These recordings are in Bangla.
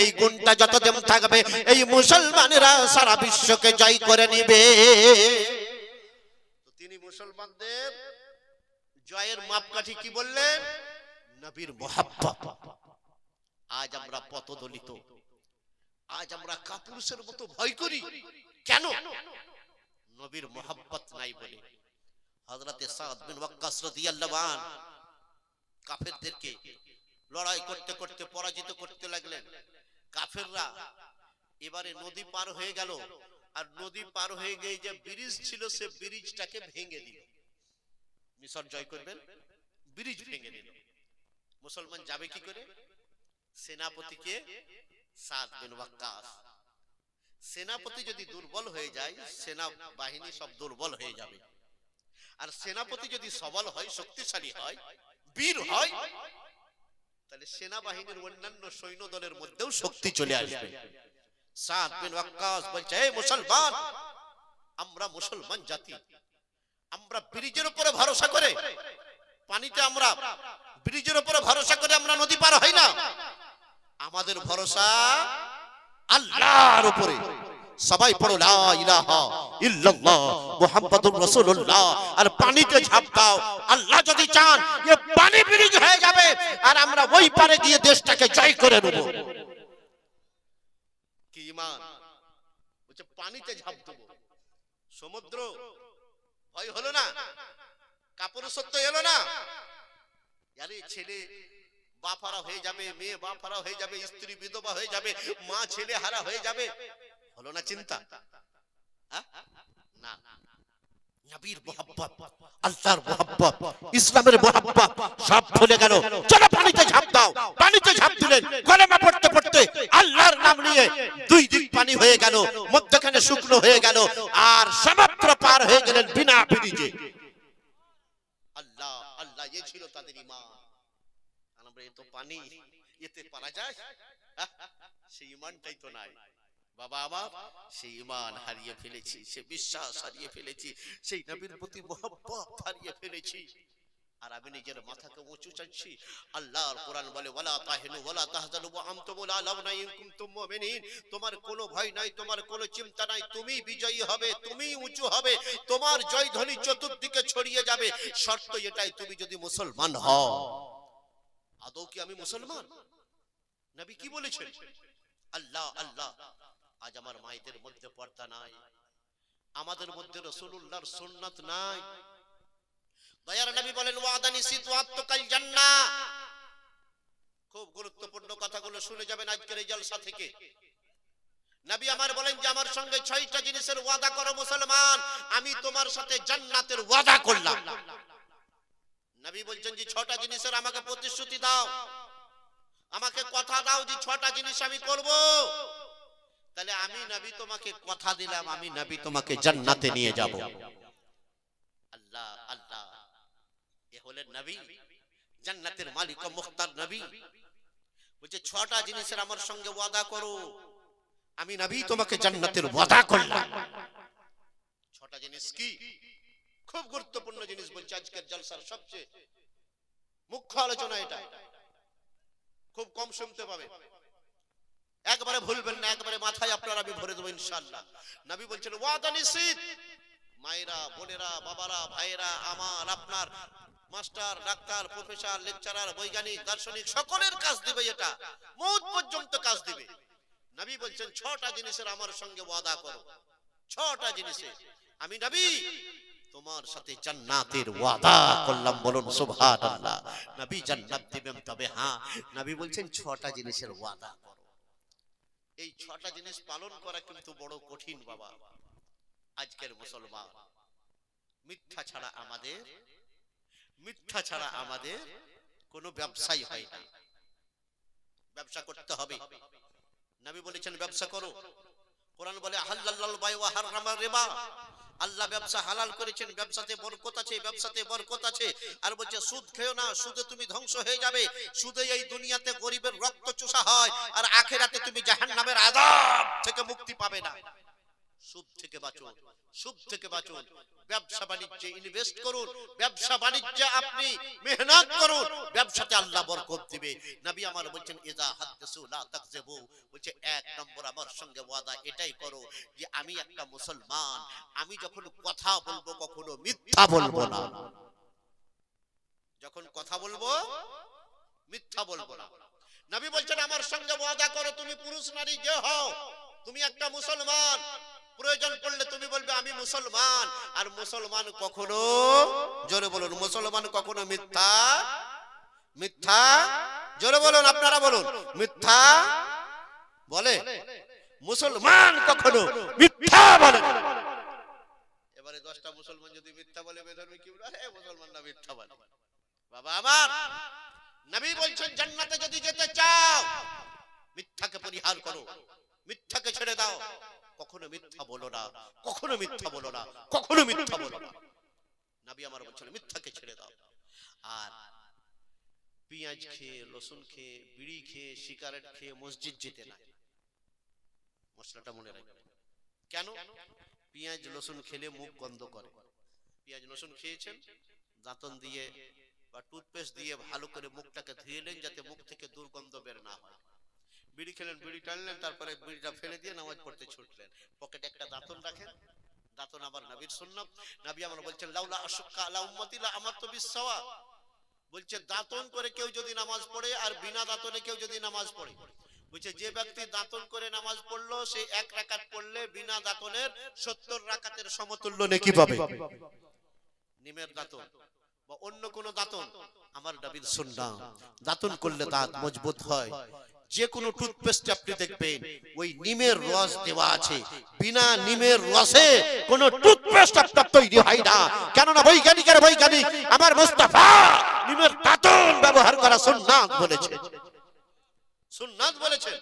এই গুণটা যতদিন থাকবে, এই মুসলমানেরা সারা বিশ্বকে জয় করে নিবে। তিনি মুসলমানদের জয়ের মাপকাঠি কি বললেন? নবীর মোহাব্বত। আজ আমরা পতদলিত আজ আমরা কাপুরুষের মতো ভয় করি। কেন? নবীর মোহাব্বত নাই বলে। হযরতে সাদ বিন ওয়াক্কাস রাদিয়াল্লাহু আন কাফেরদেরকে লড়াই করতে করতে পরাজিত করতে লাগলেন। কাফেররা, এবারে নদী পার হয়ে গেল। আর নদী পার হয়ে গিয়ে যে ব্রিজ ছিল, সে ব্রিজটাকে ভেঙে দিল। মিশর জয় করবেন? ব্রিজ ভেঙে দিল। মুসলমান যাবে কি করে? সেনাপতিকে সাদ বিন ওয়াক্কাস। সেনাপতি যদি দুর্বল হয়ে যায় সেনা বাহিনী সব দুর্বল হয়ে যাবে। আর সেনাপতি যদি সবল হয়, শক্তিশালী হয়, বীর হয় তাহলে সেনাবাহিনীর অন্যান্য সৈন্য দলের মধ্যেও শক্তি চলে আসবে। সাদ বিন ওয়াক্কাস বলছে এই মুসলমান আমরা মুসলমান জাতি। আমরা ব্রিজের উপরে ভরসা করে পানিতে আমরা ব্রিজের উপরে ভরসা করে আমরা নদী পার হই না। আমাদের ভরসা আল্লাহর উপরে। সবাই পড়ো, লা ইলাহা ইল্লাল্লাহ মুহাম্মাদুর রাসূলুল্লাহ। আর পানিতে ঝাঁপ দাও। আল্লাহ যদি চান পানি ব্রিজ হয়ে যাবে, আর আমরা ওই পারে গিয়ে দেশটাকে জয় করে নেব। কি ঈমান পানিতে ঝাঁপ দেব। সমুদ্র, ভয় হলো না? কাপড় সত্য এলো না? আরে ছেলে বাপারা হয়ে যাবে, মেয়ে বাপারা হয়ে যাবে, স্ত্রী বিধবা হয়ে যাবে, মা ছেলে হারা হয়ে যাবে। হলো না চিন্তা? না। নবীর মোহাব্বত, আল্লাহর মোহাব্বত, ইসলামের মোহাব্বত, সব ভুলে গেল। চলো পানিতে ঝাঁপ দাও, পানিতে ঝাঁপ দিলেন। কলেমা পড়তে পড়তে আল্লাহর নাম নিয়ে দুই দিক পানি হয়ে গেল, মধ্যখানে শুকনো হয়ে গেল, আর সমুদ্র পার হয়ে গেলেন বিনা ব্রিজে আল্লাহ আল্লাহ, এ ছিল তাদের ইমান। আমরা এ তো পানি, এতে পারা যায়? সেই ইমানটাই তো নাই। বাবা, আমার সেই ইমান হারিয়ে ফেলেছি, সে বিশ্বাস হারিয়ে ফেলেছি, সেই নবীর প্রতি মোহাব্বত হারিয়ে ফেলেছি। আর আমি নিজের মাথাকে উঁচু চাচ্ছি। আল্লাহর কোরআন বলে তোমার কোনো ভয় নাই, তোমার কোনো চিন্তা নাই, তুমি বিজয়ী হবে, তুমি উঁচু হবে, তোমার জয় ধ্বনি চতুর্দিকে ছড়িয়ে যাবে। শর্ত এটাই, তুমি যদি মুসলমান হও। আদৌ কি আমি মুসলমান? নবী কি বলেছেন? আল্লাহ আল্লাহ। আজ আমার মায়েদের মধ্যে পর্দা নাই। আমাদের মধ্যে রসুল্লাহর সুন্নাত নাই। দয়ার নবী বলেন ওয়াদানি সিত ওয়াত্তকাল জান্নাহ। খুব গুরুত্বপূর্ণ কথাগুলো শুনে যাবেন আজকের এই জলসা থেকে। নবী আমার বলেন যে, আমার সঙ্গে ছয়টা জিনিসের ওয়াদা করো মুসলমান, আমি তোমার সাথে জান্নাতের ওয়াদা করলাম। নবী বলছেন যে, ছটা জিনিসের আমাকে প্রতিশ্রুতি দাও। আমাকে কথা দাও যে, ছটা জিনিস আমি করব। তাহলে আমি নবী তোমাকে কথা দিলাম আমি নবী তোমাকে জান্নাতে নিয়ে যাব। আল্লাহ আল্লাহ। এ হলেন নবী। জান্নাতের মালিক মুখতার নবী। বলছে ছটা জিনিসের আমার সঙ্গে ওয়াদা করো। আমি নবী তোমাকে জান্নাতের ওয়াদা করলাম। ছটা জিনিস কি? খুব গুরুত্বপূর্ণ জিনিস বলছে আজকের জলসার সবচেয়ে মুখ্য আলোচনা এটা। খুব কম শুনতে পাবে। একবারে ভুলবেন না, একবারে মাথায় আপনার আমি ভরে দেবো ইনশাআল্লাহ। নবী বলছেন, ওয়াদা নিশ্চিত। মায়েরা, বোনেরা, বাবারা, ভাইয়েরা, আমার, আপনার, মাস্টার, ডাক্তার, প্রফেসর, লেকচারার, বৈজ্ঞানিক, দার্শনিক, সকলের কাজ দিবে এটা। মৌত পর্যন্ত কাজ দিবে। নবী বলছেন, ছটা জিনিসের আমার সঙ্গে ওয়াদা করো। ছটা জিনিসে। আমি নবী, তোমার সাথে জান্নাতের ওয়াদা করলাম, বলুন সুবহানাল্লাহ। নবী জান্নাত দিবেন তবে হ্যাঁ। নবী বলছেন, ছটা জিনিসের ওয়াদা করো। এই ছটা জিনিস পালন করা কিন্তু বড় কঠিন, বাবা। আজকের মুসলমান, মিথ্যা ছাড়া আমাদের, মিথ্যা ছাড়া আমাদের কোনো ব্যবসাই হয় না। ব্যবসা করতে হবে। নবী বলেছেন, ব্যবসা করো। কোরআন বলে আহাল্লাল বাই ওয়া হারামা রিবা। আল্লাহ ব্যবসা হালাল করেছেন, ব্যবসাতে বরকত আছে, ব্যবসাতে বরকত আছে। আর বলছে, সুদ খেও না, সুদে তুমি ধ্বংস হয়ে যাবে। সুদে এই দুনিয়াতে গরিবের রক্ত চুষা হয়, আর আখেরাতে তুমি জাহান্নামের আযাব থেকে মুক্তি পাবে না। সুদ থেকে বাঁচুন সুদ থেকে বাঁচুন। ব্যবসা বাণিজ্যে ইনভেস্ট করুন ব্যবসা বাণিজ্যে আপনি মেহনত করুন ব্যবসাতে আল্লাহ বরকত দিবে। নবী আমার বলছেন ইজা হাদসু লা তাকযিবু। বলছে এক নম্বর আমার সঙ্গে ওয়াদা এটাই করো যে আমি একটা মুসলমান। আমি যখন কথা বলব কখনো মিথ্যা বলব না। যখন কথা বলব মিথ্যা বলব না। নবী বলছেন আমার সঙ্গে ওয়াদা করো তুমি পুরুষ নারী যে হও তুমি একটা মুসলমান। প্রয়োজন পড়লে তুমি বলবে, আমি মুসলমান। আর মুসলমান কখনো, জোরে বলুন, মুসলমান কখনো মিথ্যা মিথ্যা, জোরে বলুন, আপনারা বলুন, মিথ্যা বলে? মুসলমান কখনো মিথ্যা বলে এবারে দশটা মুসলমান যদি মিথ্যা বলে, বেধর্মী কি বলে? মুসলমান না মিথ্যা বলে। বাবা আমার, নবী বলছেন, জান্নাতে যদি যেতে চাও, মিথ্যাকে পরিহার করো, মিথ্যাকে ছেড়ে দাও। কখনো মিথ্যা বলো না কখনো মিথ্যা বলো না কখনো মিথ্যা বলো না। নবী আমার বলছেন মিথ্যাকে ছেড়ে দাও। আর পেঁয়াজ খেয়ে রসুন খেয়ে বিড়ি খেয়ে সিগারেট খেয়ে মসজিদ যেতে নাই। মশলাটা মনে রাখবে। কেন? পেঁয়াজ রসুন খেলে মুখ গন্ধ করে। পেঁয়াজ রসুন খেয়েছেন? দাঁতন দিয়ে বা টুথপেস্ট দিয়ে ভালো করে মুখটাকে ধুয়ে নেন যাতে মুখ থেকে দুর্গন্ধ বের না হয়। বিড়ি খেলেন, বিড়ি টানলেন, তারপরে বিড়িটা ফেলে দিয়ে নামাজ পড়তে ছুটলেন। পকেটে একটা দাঁতন রাখেন, দাঁতন আবার নবীর সুন্নাত। নবী আমার বলছেন, লাউলা আশুক্কা আলা উম্মতি লা আমারতু বিসসাওয়া বলছে, দাঁতন করে কেউ যদি নামাজ পড়ে আর বিনা দাঁতনে কেউ যদি নামাজ পড়ে। বলছে, যে ব্যক্তি দাঁতন করে নামাজ পড়ল, সে এক রাকাত পড়লে বিনা দাঁতনের সত্তর রাকাতের সমতুল্য নেকি পাবে। নিমের দাঁতন বা অন্য কোন দাঁতন, আমার নবীর সুন্নাহ দাঁতন করলে দাঁত মজবুত হয়। যে কোনো টুথপেস্ট আপনি দেখবেন ওই নিমের রস দেওয়া আছে। বিনা নিমের রসে কোন টুথপেস্ট আপনার তৈরি হয় না। কেননা বৈজ্ঞানিকের বৈজ্ঞানিক আমার মুস্তাফা নিমের দাঁতন ব্যবহার করা সুন্নাত বলেছে। সুন্নাত বলেছে।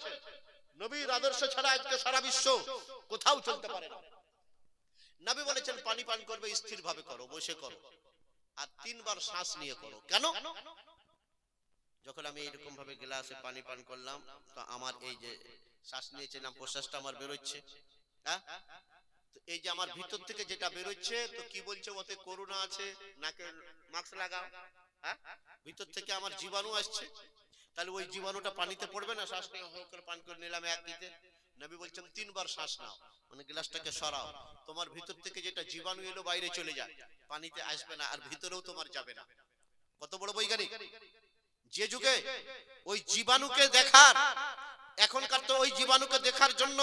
নবীর আদর্শ ছাড়া আজকে সারা বিশ্ব কোথাও চলতে পারে না। নবী বলেছেন পানি পান করবে স্থির ভাবে করো বসে করো। আর তিনবার শ্বাস নিয়ে করো। কেন? যখন আমি এরকম ভাবে গ্লাসে পানি পান করলাম, তো আমার এই যে শ্বাস নিয়েছিলাম, প্রশ্বাসটা আমার বেরোচ্ছে। হ্যাঁ? এই যে আমার ভিতর থেকে যেটা বেরোচ্ছে, তো কি বলছে, ওতে করোনা আছে, নাকে মাস্ক লাগাও। হ্যাঁ? ভিতর থেকে আমার জীবাণু আসছে। তাহলে ওই জীবাণুটা পানিতে পড়বে না? শ্বাস নিয়ে হো করে পান করে নিলাম এক নিতে নবী বলছেন, তিনবার শ্বাস নাও মানে গ্লাসটাকে সরাও। তোমার ভিতর থেকে যেটা জীবাণু এলো, বাইরে চলে যায় পানিতে আসবে না, আর ভিতরেও তোমার যাবে না। কত বড় বৈজ্ঞানিক? যে যুগে ওই জীবাণুকে দেখার এখনকার তো ওই জীবাণুকে দেখার জন্য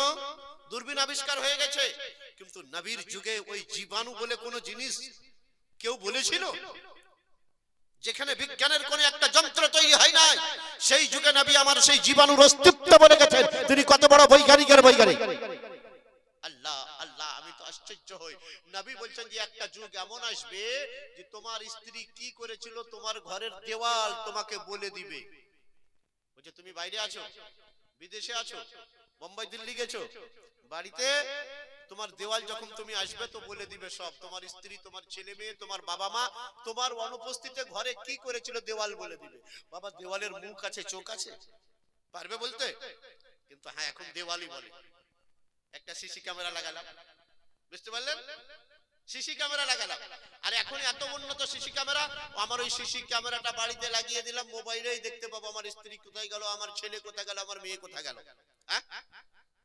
দূরবীন আবিষ্কার হয়ে গেছে। কিন্তু নবীর যুগে ওই জীবাণু বলে কোনো জিনিস কেউ বলেছিল? যেখানে বিজ্ঞানের কোন একটা যন্ত্র তৈরি হয় নাই। সেই যুগে নবী আমার সেই জীবাণুর অস্তিত্ব বলে গেছেন। তিনি কত বড় বৈজ্ঞানিকের বৈজ্ঞানিক। আল্লাহ আশ্চর্য হই। নবী বলছেন যে, একটা যুগ এমন আসবে যে তোমার স্ত্রী কি করেছিল, তোমার ঘরের দেওয়াল তোমাকে বলে দিবে। বলছে, তুমি বাইরে আছো? বিদেশে আছো? বোম্বাই, দিল্লি গেছো? বাড়িতে? তোমার দেওয়াল যখন তুমি আসবে তো বলে দিবে সব। তোমার স্ত্রী, তোমার ছেলে মেয়ে, তোমার বাবা মা, তোমার অনুপস্থিতিতে ঘরে কি করেছিল দেওয়াল বলে দিবে। বাবা, দেওয়ালের মুখ আছে, চোখ আছে? পারবে বলতে? কিন্তু হ্যাঁ এখন দেওয়ালই বলে। একটা সিসি ক্যামেরা লাগালাম। বুঝতে পারলেন? সিসি ক্যামেরা লাগালাম। আর এখন এত উন্নত সিসি ক্যামেরা আমার ওই সিসি ক্যামেরাটা বাড়িতে লাগিয়ে দিলাম, মোবাইলেই দেখতে পাবো, আমার স্ত্রী কোথায় গেল, আমার ছেলে কোথায় গেল, আমার মেয়ে কোথায় গেল। হ্যাঁ?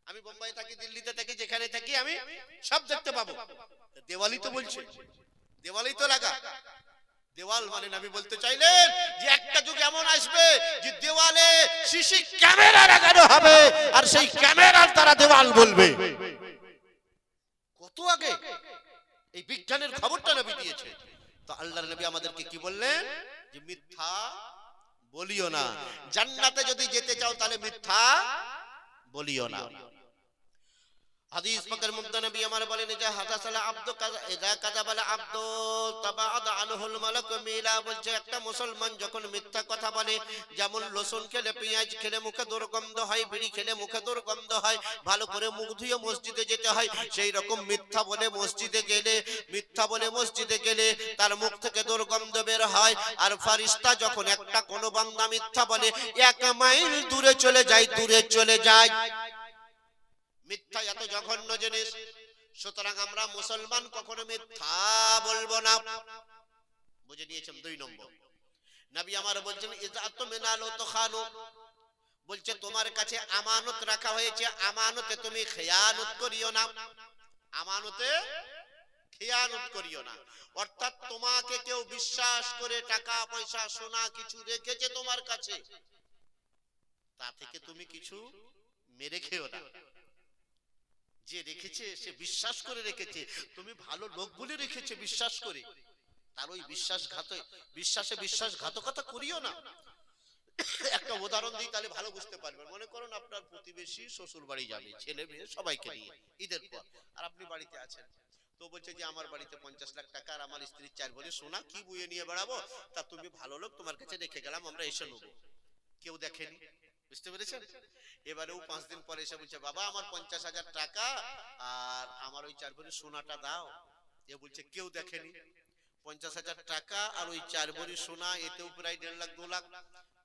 আমি বোম্বাই থাকি, দিল্লিতে থাকি, যেখানে থাকি, আমি সব দেখতে পাবো। দেওয়ালি তো বলছে। দেওয়ালি তো লাগা। দেওয়াল মানে আমি বলতে চাইলেন যে একটা যুগ এমন আসবে যে দেওয়ালে সিসি ক্যামেরা লাগানো হবে, আর সেই ক্যামেরার তারা দেওয়াল বলবে। কত আগে এই বিজ্ঞানের খবরটা নবী দিয়েছে। তো আল্লাহর নবী আমাদেরকে কি বললেন? যে মিথ্যা বলিও না। জান্নাতে যদি যেতে চাও তাহলে মিথ্যা বলিও না। হাদিস পাকের মধ্যে নবী আমার বলেন যে হাদাসালা আব্দু কাযা ইযা কাযাবালা আব্দু তাবাআদ আনহুল মালাক মিলা বলছে, একটা মুসলমান যখন মিথ্যা কথা বলে, যেমন রসুন খেলে পেঁয়াজ খেলে মুখে দুর্গন্ধ হয়, বিড়ি খেলে মুখে দুর্গন্ধ হয়, ভালো করে মুখ ধুয়ে মসজিদে যেতে হয়, সেই রকম মিথ্যা বলে মসজিদে গেলে, মিথ্যা বলে মসজিদে গেলে তার মুখ থেকে দুর্গন্ধ বের হয়, আর ফারিস্তা যখন একটা কোনো বান্দা মিথ্যা বলে, এক মাইল দূরে চলে যায়, দূরে চলে যায়। মিথ্যা এত জঘন্য জিনিস। সুতরাং আমরা মুসলমান কখনো মিথ্যা বলব না। বুঝে নিয়েছেন দুই নম্বর। নবী আমার বলছেন ইজা তুমিনালো তো খানো বলছে তোমার কাছে আমানত রাখা হয়েছে আমানতে তুমি খেয়ানত করিও না। আমানতে খেয়ানত করিও না। অর্থাৎ তোমাকে কেউ বিশ্বাস করে টাকা পয়সা সোনা কিছু রেখেছে তোমার কাছে। তা থেকে তুমি কিছু মেরে খেও না। যে রেখেছে, সে বিশ্বাস করে রেখেছে। তুমি ভালো লোক বলে রেখেছে, বিশ্বাস করে। তার ওই বিশ্বাসঘাত বিশ্বাসে বিশ্বাসঘাতকতা করিও না। একটা উদাহরণ দিই, তাহলে ভালো বুঝতে পারবেন। মনে করুন আপনার প্রতিবেশী শ্বশুর বাড়ি যাবে, ছেলে মেয়ে সবাইকে নিয়ে, ঈদের পর। আর আপনি বাড়িতে আছেন। তো বলছে যে, আমার বাড়িতে পঞ্চাশ লাখ টাকা আর আমার স্ত্রীর চার বলে সোনা, কি বুয়ে নিয়ে বেড়াবো? তা তুমি ভালো লোক, তোমার কাছে রেখে গেলাম, আমরা এসে নেব। কেউ দেখেনি? বুঝতে পেরেছেন? এবারেও পাঁচ দিন পরে এসে বলছে বাবা আমার পঞ্চাশ হাজার টাকা আর আমার ওই চার ভরি সোনাটা দাও। এ বলছে কেউ দেখেনি। পঞ্চাশ হাজার টাকা আর ওই চার ভরি সোনা এতেও প্রায় দেড় লাখ দু লাখ।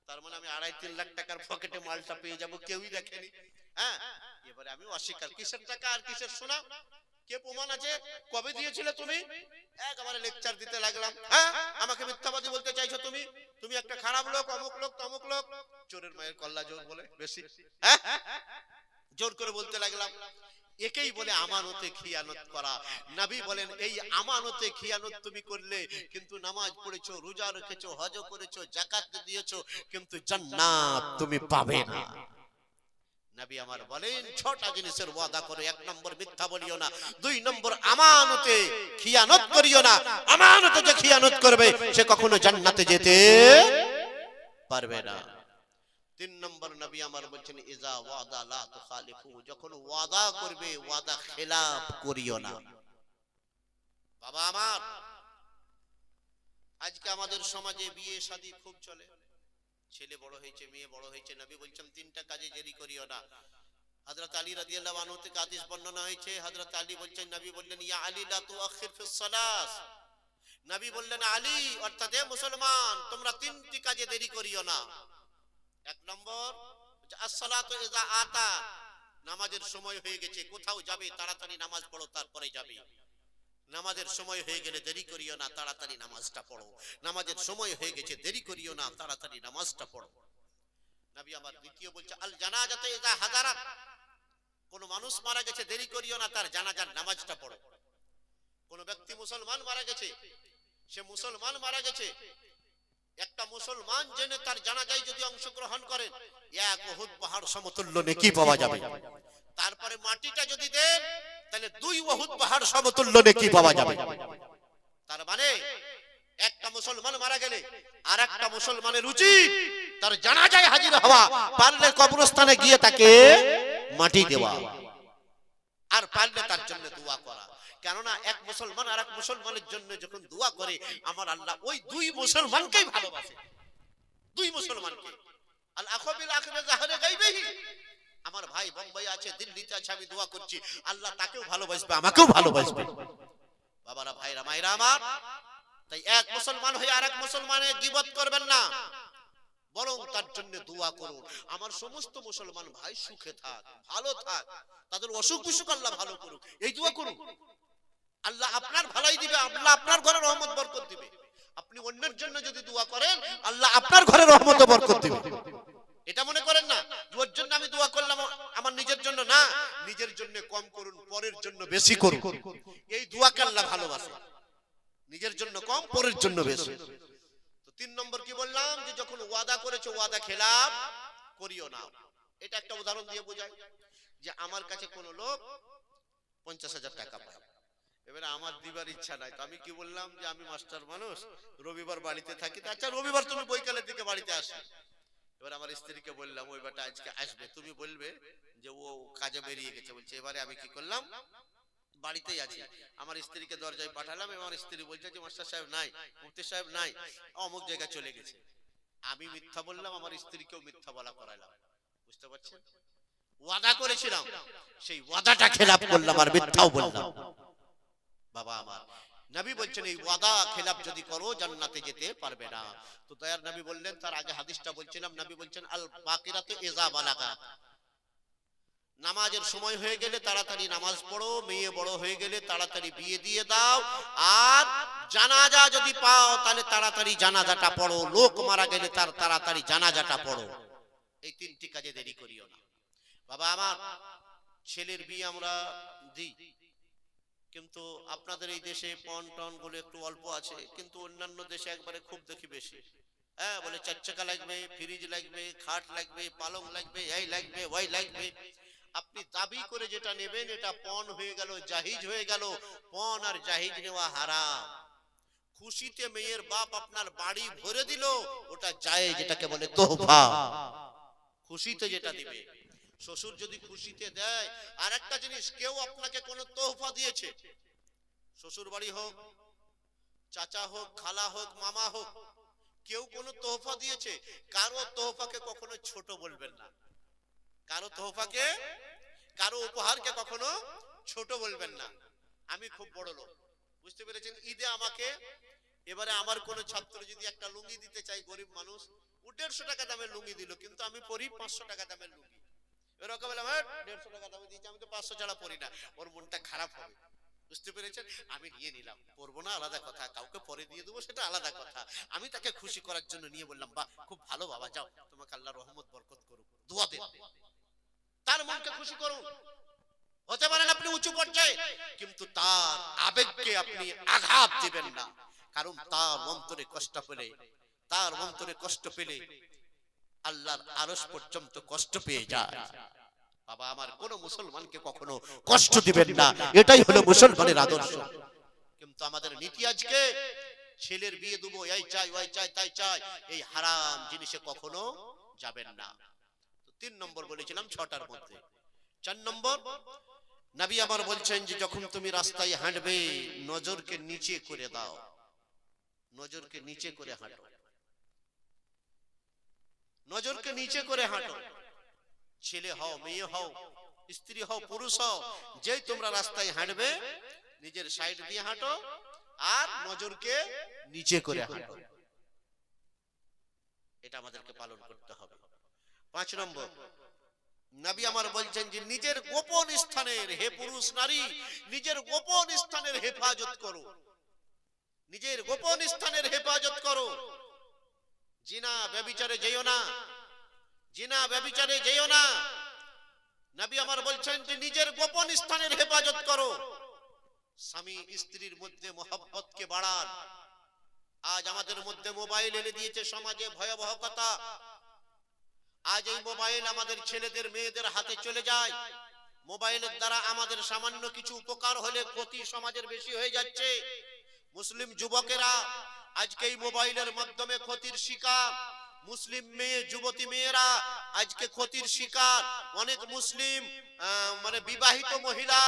তার মানে আমি আড়াই তিন লাখ টাকার পকেটে মালটা পেয়ে যাব কেউই দেখেনি। হ্যাঁ এবারে আমি অস্বীকার কিসের টাকা আর কিসের সোনা? কে প্রমাণ আছে? কবে দিয়েছিলে তুমি? একেবারে লেকচার দিতে লাগলাম। হ্যাঁ? আমাকে মিথ্যাবাদী বলতে চাইছো তুমি? তুমি একটা খারাপ লোক অমুক লোক তমুক লোক। চোরের মায়ের কল্লা জোর বলে বেশি। হ্যাঁ? জোর করে বলতে লাগলাম। একেই বলে আমানতে খিয়ানত করা। নবী বলেন এই আমানতে খিয়ানত তুমি করলে কিন্তু নামাজ পড়েছো রোজা রেখেছো হজ করেছ জাকাত দিয়েছ কিন্তু জান্নাত তুমি পাবে না। নবী আমার বলেন ছটা জিনিসের ওয়াদা করো এক নম্বর মিথ্যা বলিও না দুই নম্বর আমানতে খিয়ানত করিও না আমানতে যে খিয়ানত করবে সে কখনো জান্নাতে যেতে পারবে না। তিন নম্বর নবী আমার বলছেন ইজা ওয়াদা লা তুখালিফু যখন ওয়াদা করবে ওয়াদা খেলাফ করিও না। বাবা আমার আজকে আমাদের সমাজে বিয়ে শাদী খুব চলে। ছেলে বড় হয়েছে, মেয়ে বড় হয়েছে, নবী বলছেন, তিনটা কাজে দেরি করিও না। হযরত আলী রাদিয়াল্লাহু আনহু থেকে হাদিস বর্ণনা হয়েছে, হযরত আলী বলছেন, নবী বললেন, ইয়া আলী লা তুআখির ফিস সালাস নবী বললেন, আলী, অর্থাৎ হে মুসলমান, তোমরা তিনটি কাজে দেরি করিও না। এক নম্বর আসসালাতু ইযা আতা। নামাজের সময় হয়ে গেছে, কোথাও যাবে, তাড়াতাড়ি নামাজ পড়ো, তারপরে যাবে। নামাজের সময় হয়ে গেলে দেরি করিও না, তাড়াতাড়ি নামাজটা পড়ো। নামাজের সময় হয়ে গেছে, দেরি করিও না, তাড়াতাড়ি নামাজটা পড়ো। নবী আমার দ্বিতীয় বলছে, আল জানাজাতে ইযা হাদারাত কোন মানুষ মারা গেছে, দেরি করিও না, তার জানাজার নামাজটা পড়ো। কোন ব্যক্তি মুসলমান মারা গেছে, সে মুসলমান মারা গেছে। একটা মুসলমান জেনে তার জানাজায় যদি অংশগ্রহণ করেন এক উহুদ পাহাড় সমতুল্য নেকি পাওয়া যাবে। তারপরে মাটিটা যদি দেন তাহলে দুই উহুদ পাহাড় সমতুল্য নেকি পাওয়া যাবে। তার মানে একটা মুসলমান মারা গেলে আর একটা মুসলমানের উচিত তার জানাজায় হাজির হওয়া পারলে কবরস্থানে গিয়ে তাকে মাটি দেওয়া আর পারলে তার জন্য দোয়া করা। কেননা এক মুসলমান আর এক মুসলমানের জন্য যখন দোয়া করে আমার আল্লাহ ওই দুই মুসলমানকেই ভালোবাসে দুই মুসলমানকে আল আখবিল আখরে জাহারে গাইবেহি আমার ভাই বোম্বাই আছে আমি দোয়া করছি। আল্লাহ তাকেও ভালোবাসবে আমাকেও ভালোবাসবে। বাবারা ভাইরা মাইরা আমার তাই এক মুসলমান হয়ে আর এক মুসলমানের গিবত করবেন না। বরং তার জন্য দোয়া করুন। আমার সমস্ত মুসলমান ভাই সুখে থাক ভালো থাক। তাদের অসুখ বিসুখ আল্লাহ ভালো করুক। এই দোয়া করুন। আল্লাহ আপনার ভালাই দিবে আল্লাহ আপনার ঘরে রহমত বরকত দিবে। আপনি অন্যের জন্য যদি দোয়া করেন আল্লাহ আপনার ঘরে রহমত বরকত দিবে। এটা মনে করেন না ওর জন্য আমি দোয়া করলাম, আমার নিজের জন্য না, নিজের জন্য কম করুন, পরের জন্য বেশি করুন। এই দোয়াকে আল্লাহ ভালোবাসে? নিজের জন্য কম, পরের জন্য বেশি। তিন নম্বর কি বললাম, যে যখন ওয়াদা করেছ, ওয়াদা খেলাম, করিও না। এটা একটা উদাহরণ দিয়ে বোঝায় যে আমার কাছে কোন লোক পঞ্চাশ হাজার টাকা পায়। এবারে আমার দিবার ইচ্ছা নাই, তো আমি কি বললাম, যে আমি মাস্টার মানুষ, রবিবার বাড়িতে থাকি আচ্ছা রবিবার তুমি বৈকালের দিকে বাড়িতে আসো। এবার আমার স্ত্রীকে বললাম, ওই বেটা আজকে আসবে। তুমি বলবে যে, ও কাজে বেরিয়ে গেছে। বলছে, এবারে আমি কি করলাম? বাড়িতেই আছি। আমার স্ত্রীকে দরজায় পাঠালাম আমার স্ত্রী বলছে যে, মাস্টার সাহেব নাই, মুফতি সাহেব নাই, অমুক জায়গায় চলে গেছে। আমি মিথ্যা বললাম, আমার স্ত্রীকেও মিথ্যা বলা করাইলাম বুঝতে পারছেন? ওয়াদা করেছিলাম। সেই ওয়াদাটা খেলাপ করলাম আর মিথ্যাও বললাম। বাবা আমার নবী বলছেন এই ওয়াদা খেলাফ যদি করো জান্নাতে যেতে পারবে না। তো দয়ার নবী বললেন তার আগে হাদিসটা বলছিলাম নবী বলছেন আল বাকিরাতু ইজা বালাগা। নামাজের সময় হয়ে গেলে তাড়াতাড়ি নামাজ পড়ো মেয়ে বড় হয়ে গেলে তাড়াতাড়ি বিয়ে দিয়ে দাও। আর জানাজা যদি পাও তাহলে তাড়াতাড়ি জানাজাটা পড়ো। লোক মারা গেলে তার তাড়াতাড়ি জানাজাটা পড়ো। এই তিনটি কাজে দেরি করিও না। বাবা আমার ছেলের বিয়ে আমরা দিই। কিন্তু আপনাদের এই দেশে পন টনগুলো একটু অল্প আছে, কিন্তু অন্যান্য দেশে একবারে খুব দেখি বেশি। হ্যাঁ বলে চার লাগবে, ফ্রিজ লাগবে, খাট লাগবে, পালং লাগবে, এই লাগবে, ওই লাগবে। আপনি দাবি করে যেটা নেবেন, এটা পণ হয়ে গেল, জাহিজ হয়ে গেল। পণ আর জাহিজ নেওয়া হারাম। খুশিতে মেয়ের বাপ আপনার বাড়ি ভরে দিল, ওটা যায় যেটাকে বলে তোহফা। খুশিতে যেটা দিবে। শ্বশুর যদি খুশিতে দেয় আর একটা জিনিস, কেউ আপনাকে কোনো তোহফা দিয়েছে। শ্বশুর বাড়ি হোক, চাচা হোক, খালা হোক, মামা হোক, কেউ কোনো তোহফা দিয়েছে, কারও তোহফাকে কখনো ছোট বলবেন না। কারও তোহফাকে, কারও উপহারকে কখনো ছোট বলবেন না। আমি খুব বড় লোক। বুঝতে পেরেছেন? ঈদে আমাকে, এবারে আমার কোন ছাত্র যদি একটা লুঙ্গি দিতে চাই গরিব মানুষ, দেড়শো টাকা দামের লুঙ্গি দিল, কিন্তু আমি পরি পাঁচশো টাকা দামের লুঙ্গি। এরকম বললাম "হ্যাট, দেড়শো টাকা দামে দিয়েছি আমি তো পাঁচশো ছাড়া পরি না। ওর মনটা খারাপ হবে। বুঝতে পেরেছেন? আমি নিয়ে নিলাম। না আলাদা কথা। কাউকে পরে দিয়ে দেবো সেটা আলাদা কথা। আমি তাকে খুশি করার জন্য নিয়ে বললাম বাহ খুব ভালো বাবা যাও। তোমাকে আল্লাহ রহমত বরকত করুক। দোয়া তার মনকে খুশি করুন। হতে পারেন আপনি উঁচু পর্যায়ে কিন্তু তার আবেগকে আপনি আঘাত দিবেন না। কারণ তার অন্তরে কষ্ট পেলে তার অন্তরে কষ্ট পেলে আল্লাহর আরস পর্যন্ত কষ্ট পেয়ে যায়। বাবা, আমার কোন মুসলমানকে কখনো কষ্ট দিবেন না। এটাই হলো মুসলমানের আদর্শ। কিন্তু আমাদের নীতি আজকে, ছেলের বিয়ে দেবো, এই চাই, ওই চাই, তাই চাই, এই হারাম জিনিসে কখনো যাবেন না। তিন নম্বর বলেছিলাম ছটার মধ্যে। চার নম্বর, নবী আমার বলছেন যে যখন তুমি রাস্তায় হাঁটবে, নজরকে নিচে করে দাও। নজরকে নিচে করে হাঁটো। নজরকে নিচে করে হাঁটো। ছেলে হও, মেয়ে হও, স্ত্রী হও, পুরুষ হও, যেই তোমরা রাস্তায় হাঁটবে, নিজের সাইড দিয়ে হাঁটো আর নজরকে নিচে করে হাঁটো। এটা আমাদেরকে পালন করতে হবে। পাঁচ নম্বর, নবী আমার বলছেন যে, নিজের গোপন স্থানের হে পুরুষ নারী, নিজের গোপন স্থানের হেফাজত করো। নিজের গোপন স্থানের হেফাজত করো। জিনা ব্যবিচারে যেও না। জিনা ব্যবিচারে যেও না। নবী আমার বলছেন যে নিজের গোপন স্থানের হেফাজত করো। স্বামী স্ত্রীর মধ্যে মোহাব্বতকে বাড়ান। আজ আমাদের মধ্যে মোবাইল এনে দিয়েছে সমাজে ভয়াবহ কথা। আজ এই মোবাইল আমাদের ছেলেদের, মেয়েদের হাতে চলে যায়। মোবাইলের দ্বারা আমাদের সামান্য কিছু উপকার হলে ক্ষতি সমাজের বেশি হয়ে যাচ্ছে। মুসলিম যুবকেরা আজকে এই মোবাইলের মাধ্যমে ক্ষতির শিকার, মুসলিম মেয়ে, যুবতী মেয়েরা আজকে ক্ষতির শিকার। অনেক মুসলিম মানে বিবাহিত মহিলা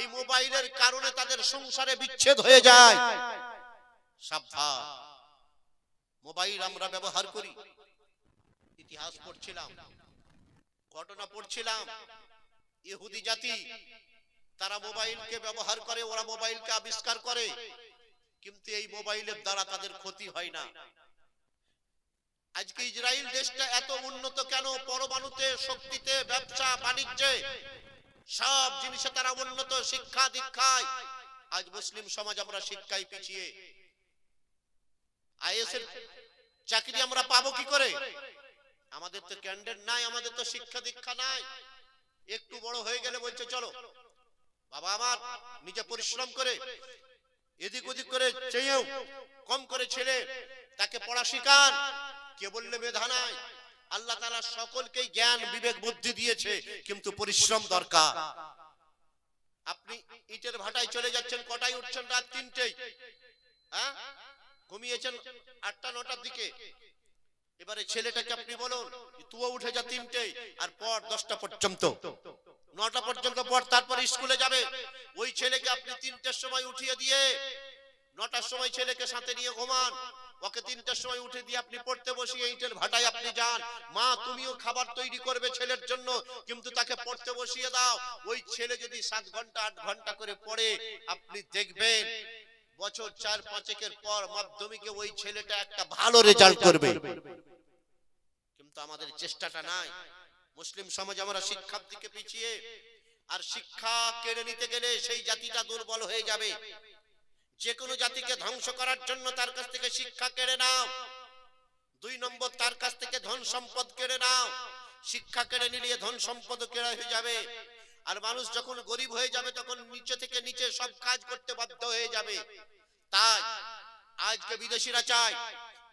এই মোবাইলের কারণে তাদের সংসারে বিচ্ছেদ হয়ে যায়। সাবধান। মোবাইল আমরা ব্যবহার করি। ইতিহাস পড়ছিলাম, ঘটনা পড়ছিলাম। ইহুদি জাতি, তারা মোবাইলকে ব্যবহার করে, ওরা মোবাইলকে আবিষ্কার করে। কিন্তু এই মোবাইলের দ্বারা তাদের ক্ষতি হয় না। আজকে ইসরায়েল দেশটা এত উন্নত কেন? পরমাণুতে শক্তিতে ব্যবসা বাণিজ্যে সব জিনিসে তারা উন্নত শিক্ষা দীক্ষায়। আজ মুসলিম সমাজ আমরা শিক্ষায় পিছিয়ে। আইএসের চাকরি আমরা পাবো কি করে? আমাদের তো ক্যান্ডিডেট নাই আমাদের তো শিক্ষা দীক্ষা নাই। একটু বড় হয়ে গেলে বলছে চলো বাবা আমার নিজে পরিশ্রম করে। এদিক ওদিক করে চেয়েও কম করে ছেলে, তাকে পড়া শিখান। কে বললে মেধা নাই? আল্লাহ তাআলা সকলকেই জ্ঞান, বিবেক, বুদ্ধি দিয়েছে, কিন্তু পরিশ্রম দরকার। আপনি ইটের ভাটায় চলে যাচ্ছেন, কটায় উঠছেন? রাত তিনটেই হ্যাঁ? ঘুমিয়েছেন আটটা, নটার দিকে। এবারে ছেলেটাকে আপনি বলুন তুও উঠে যা তিনটে আর পর দশটা পর্যন্ত। নটা পর্যন্ত পর তারপর স্কুলে যাবে। ওই ছেলেকে আপনি তিনটের সময় উঠিয়ে দিয়ে নটার সময় ছেলেকে সাথে নিয়ে ঘুমান। ওকে তিনটার সময় উঠে দিয়ে আপনি পড়তে বসিয়ে ইটের ভাটায় আপনি যান। মা, তুমিও খাবার তৈরি করবে ছেলের জন্য, কিন্তু তাকে পড়তে বসিয়ে দাও। ওই ছেলে যদি সাত ঘণ্টা, আট ঘণ্টা করে পড়ে, আপনি দেখবেন বছর চার পাঁচেকের পর মাধ্যমিকে ওই ছেলেটা একটা ভালো রেজাল্ট করবে। কিন্তু আমাদের চেষ্টাটা নাই। মুসলিম সমাজ আমরা শিক্ষার দিকে পিছিয়ে আর শিক্ষা কেড়ে নিতে গেলে সেই জাতিটা দুর্বল হয়ে যাবে। যে কোনো জাতিকে ধ্বংস করার জন্য তার কাছ থেকে শিক্ষা কেড়ে নাও। দুই নম্বর তার কাছ থেকে ধন সম্পদ কেড়ে নাও। শিক্ষা কেড়ে নিলে ধন সম্পদ কেড়ে হয়ে যাবে। আর মানুষ যখন গরিব হয়ে যাবে তখন নিচে থেকে নিচে সব কাজ করতে বাধ্য হয়ে যাবে। তাই আজকে বিদেশিরা চায়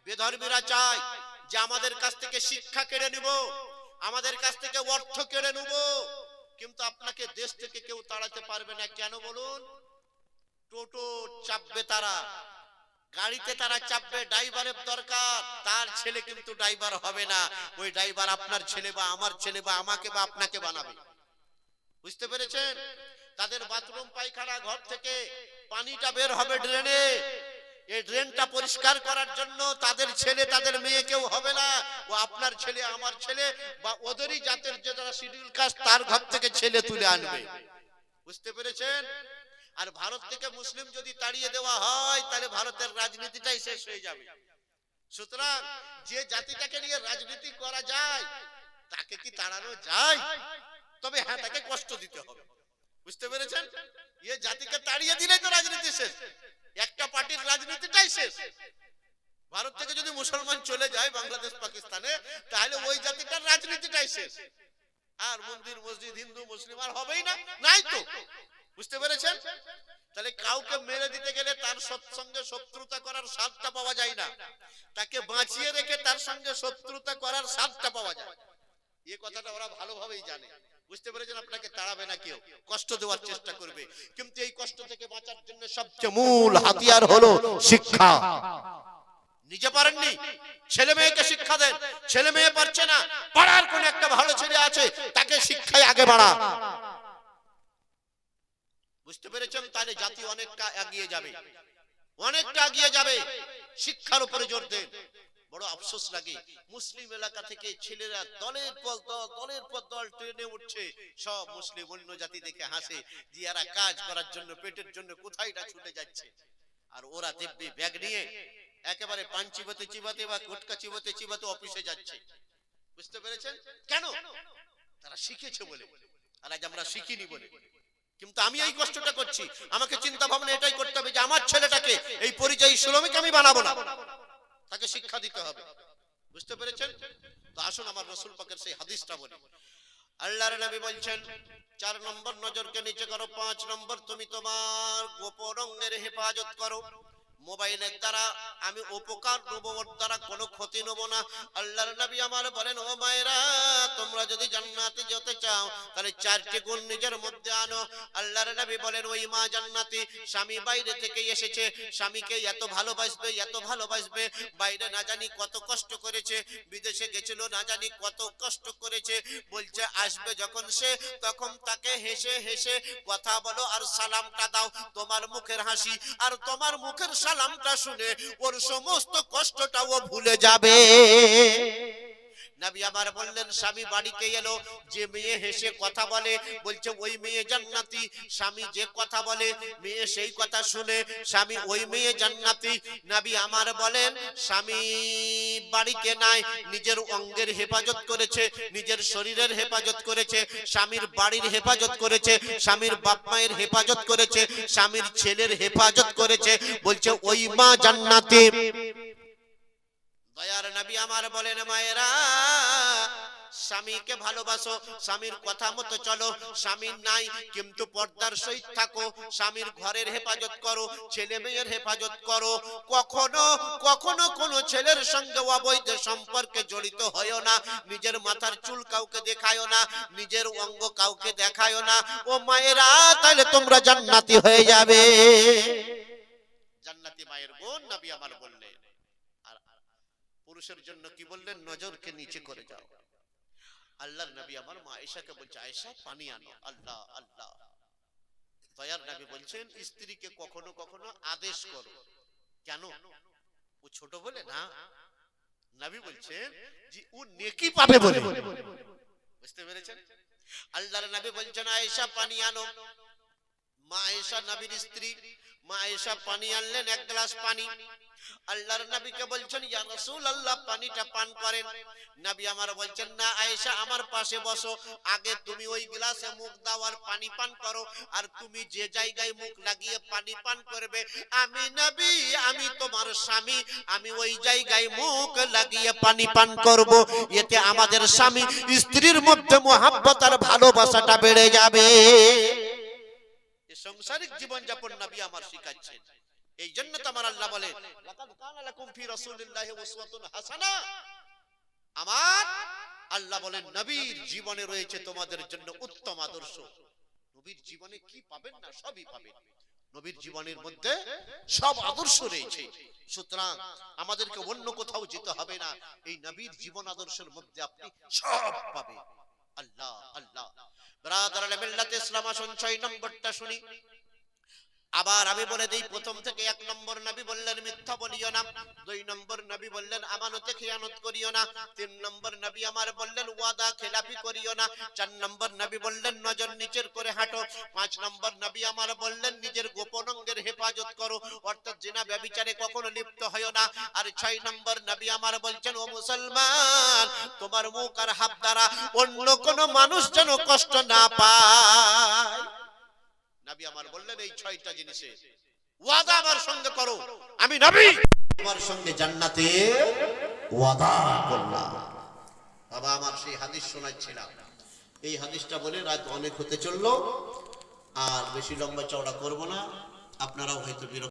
বেধর্মীরা চায় যে আমাদের কাছ থেকে শিক্ষা কেড়ে নিব আমাদের কাছ থেকে অর্থ কেড়ে নেব। কিন্তু আপনাকে দেশ থেকে কেউ তাড়াতে পারবে না। কেন বলুন? টোটো চাপবে তারা গাড়িতে তারা চাপবে ড্রাইভারের দরকার। তার ছেলে কিন্তু ড্রাইভার হবে না। ওই ড্রাইভার আপনার ছেলে বা আমার ছেলে বা আমাকে বা আপনাকে বানাবে। বুঝতে পেরেছেন? তাদের বাথরুম পায়খানা ঘর থেকে পানিটা বের হবে ড্রেনে। এই ড্রেনটা পরিষ্কার করার জন্য তাদের ছেলে, তাদের মেয়ে কেউ হবে না। ও আপনার ছেলে, আমার ছেলে, বা ওদেরই জাতের যে যারা শিডিউল কাস্ট তার ঘর থেকে ছেলে তুলে আনবে। বুঝতে পেরেছেন? আর ভারত থেকে মুসলিম যদি তাড়িয়ে দেওয়া হয়, তাহলে ভারতের রাজনীতিটাই শেষ হয়ে যাবে। সুতরাং যে জাতিটাকে নিয়ে রাজনীতি করা যায়, তাকে কি তাড়ানো যায়? তবে হ্যাঁ তাকে কষ্ট দিতে হবে। বুঝতে পেরেছেন? এ জাতিকে তাড়িয়ে দিলেই তো রাজনীতি শেষ। একটা পার্টির রাজনীতিটাই শেষ। ভারত থেকে যদি মুসলমান চলে যায় বাংলাদেশ, পাকিস্তানে, তাহলে ওই জাতিটার রাজনীতিটাই শেষ। আর মন্দির, মসজিদ, হিন্দু, মুসলিম আর হবেই না, নাই তো। বুঝতে পেরেছেন? তাহলে কাউকে মেরে দিতে গেলে তার সৎসঙ্গে শত্রুতা করার স্বাদটা পাওয়া যায় না। তাকে বাঁচিয়ে রেখে তার সঙ্গে শত্রুতা করার স্বাদটা পাওয়া যায়। এ কথাটা ওরা ভালোভাবেই জানে। বুঝতে পেরেছেন? আপনাকে তাড়াবে না কেউ। কষ্ট দেওয়ার চেষ্টা করবে। কিন্তু এই কষ্ট থেকে বাঁচার জন্য সবচেয়ে মূল হাতিয়ার হলো শিক্ষা। নিজে পারেননি? ছেলে মেয়েকে শিক্ষা দেন। ছেলে মেয়ে পারছে না। পাড়ার কোন একটা ভালো ছেলে আছে, তাকে শিক্ষায় আগে বাড়া। বুঝতে পেরেছেন? তাহলে জাতি অনেকটা এগিয়ে যাবে। অনেকটা এগিয়ে যাবে। শিক্ষার উপরে জোর দেন। বড় আফসোস লাগে। মুসলিম এলাকা থেকে ছেলেরা দলের পর দল, দলের পর দল ট্রেনে উঠছে। সব মুসলিম অন্য জাতি দেখে হাসে যে এরা কাজ করার জন্য, পেটের জন্য কোথায় না ছুটে যাচ্ছে। আর ওরা দিব্যি ব্যাগ নিয়ে একেবারে পান চিবাতে চিবাতে বা গুটকা চিবাতে চিবাতে অফিসে যাচ্ছে। বুঝতে পেরেছেন? কেন? তারা শিখেছে বলে। আর আজ আমরা শিখিনি বলে। কিন্তু আমি এই কষ্টটা করছি। আমাকে চিন্তা ভাবনা এটাই করতে হবে যে আমার ছেলেটাকে এই পরিচয়ী শ্রমিক আমি বানাবো না। তাকে শিক্ষা দিতে হবে। বুঝতে পেরেছেন? তো আসুন আমার রসুল পাকের সেই হাদিসটা বলি। আল্লাহর নবী বলছেন, চার নম্বর নজরকে নিচে করো, পাঁচ নম্বর তুমি তোমার গোপন অঙ্গের হেফাজত করো। মোবাইলের দ্বারা আমি উপকার নেব, ওর দ্বারা কোনো ক্ষতি নেব না। আল্লাহর নবী আমার বলেন, ও মায়েরা, তোমরা যদি জান্নাতে যেতে চাও, তাহলে চারটি গুণ নিজের মধ্যে আনো। আল্লাহর নবী বলেন, ওই মা জান্নাতি, স্বামী বাইরে থেকে এসেছে, স্বামীকে এত ভালোবাসবে এত ভালোবাসবে, বাইরে না জানি কত কষ্ট করেছে, বিদেশে গেছিল, না জানি কত কষ্ট করেছে, বলছে আসবে যখন সে, তখন তাকে হেসে হেসে কথা বলো আর সালামটা দাও, তোমার মুখের হাসি, আর তোমার মুখের সালামটা শুনে ওর সমস্ত কষ্টটাও ভুলে যাবে। নবী আমার বললেন, স্বামী বাড়িতে এলো, যে মেয়ে হেসে কথা বলে, বলছে, ওই মেয়ে জান্নাতি। স্বামী যে কথা বলে, মেয়ে সেই কথা শুনে, স্বামী, ওই মেয়ে জান্নাতি। নবী আমার বলেন, স্বামী বাড়িতে নাই, নিজের অঙ্গের হেফাজত করেছে, নিজের শরীরের হেফাজত করেছে, স্বামীর বাড়ির হেফাজত করেছে, স্বামীর বাপ মায়ের হেফাজত করেছে, স্বামীর ছেলের হেফাজত করেছে। বলছে, ওই মা জান্নাতি। দয়ার নবী আমার বলেন, মায়েরা, স্বামীকে ভালোবাসো, স্বামীর কথা মতো চলো স্বামীর নাই, কিন্তু পর্দার সহিত থাকো, স্বামীর ঘরের হেফাজত করো, ছেলে মেয়ের হেফাজত করো। কখনো কখনো কোনো ছেলের সঙ্গে অবৈধ সম্পর্কে জড়িত হয়েও না, নিজের মাথার চুল কাউকে দেখায়ও না, নিজের অঙ্গ কাউকে দেখায়ও না। ও মায়েরা, তাহলে তোমরা জান্নাতি হয়ে যাবে। জান্নাতি মায়ের বোন নবী আমার বললেন। পুরুষের জন্য কি বললেন? নজরকে নিচে করে যাও। আল্লাহর নবী আমার মা আয়েশাকে বলছে, আয়েশা, পানি আনো। আল্লাহ আল্লাহ। দয়ার নবী বলছেন, স্ত্রীকে কখনো কখনো আদেশ করো। কেন? ও ছোট বলে না। নবী বলছেন যে, ও নেকি পাবে বলে। বুঝতে পেরেছেন? আল্লাহর নবী বলছেন, আয়েশা, পানি আনো। মা নবীর স্ত্রী। মা পানি আনলেন, এক গ্লাস পানি। আল্লাহর নবীকে বলছেন, ইয়া রাসূলুল্লাহ, পানিটা পান করেন। নবী আমার বলছেন, না, আয়েশা, আমার পাশে বসো। আগে তুমি ওই গ্লাসে মুখ দাও আর পানি পান করো। আর তুমি যে জায়গায় মুখ লাগিয়ে পানি পান করবে, আমি নবী, আমি তোমার স্বামী। আমি ওই জায়গায় মুখ লাগিয়ে পানি পান করব। এতে আমাদের স্বামী স্ত্রীর মধ্যে মহাব্বত আর ভালোবাসাটা বেড়ে যাবে। এ সংসারিক জীবন যাপন নবী আমার শিখাচ্ছেন। এই জন্য তো আমার আল্লাহ বলে আমার আল্লাহ বলেন, নবীর জীবনে রয়েছে তোমাদের জন্য উত্তম আদর্শ। নবীর জীবনে কি পাবেন না সবই পাবেন। নবীর জীবনের মধ্যে সব আদর্শ রয়েছে। সুতরাং আমাদেরকে অন্য কোথাও যেতে হবে না। এই নবীর জীবন আদর্শের মধ্যে আপনি সব পাবেন। আল্লাহ আল্লাহ ব্রাদার মিল্লাতে ইসলাম আসুন ছয় নম্বরটা শুনি আবার আমি বলে দেই, প্রথম থেকে এক নম্বর নবী বললেন, মিথ্যা বলিও না। দুই নম্বর নবী বললেন, আমানতে খেয়ানত করিও না। তিন নম্বর নবী আমার বললেন, ওয়াদা খেলাপি করিও না। চার নম্বর নবী বললেন, নজর নিচের করে হাঁটো। পাঁচ নম্বর নবী আমার বললেন, নিজের গোপন অঙ্গের হেফাজত করো। অর্থাৎ জিনা ব্যবিচারে কখনো লিপ্ত হয় না। আর ছয় নম্বর নবী আমার বলছেন, ও মুসলমান, তোমার মুখ আর হাত দ্বারা অন্য কোনো মানুষ যেন কষ্ট না পায়। নবী আমার বললেন এই ছয়টা জিনিসে ওয়াদা আমার সঙ্গে করো। আমি নবী। তোমার সঙ্গে জান্নাতে ওয়াদা করলাম। বাবা আমার সেই হাদিস শোনাচ্ছিলাম। এই হাদিসটা বলে রাত অনেক হতে চলল। আর বেশি লম্বা চওড়া করব না। আপনারাও হয়তো বিরক্ত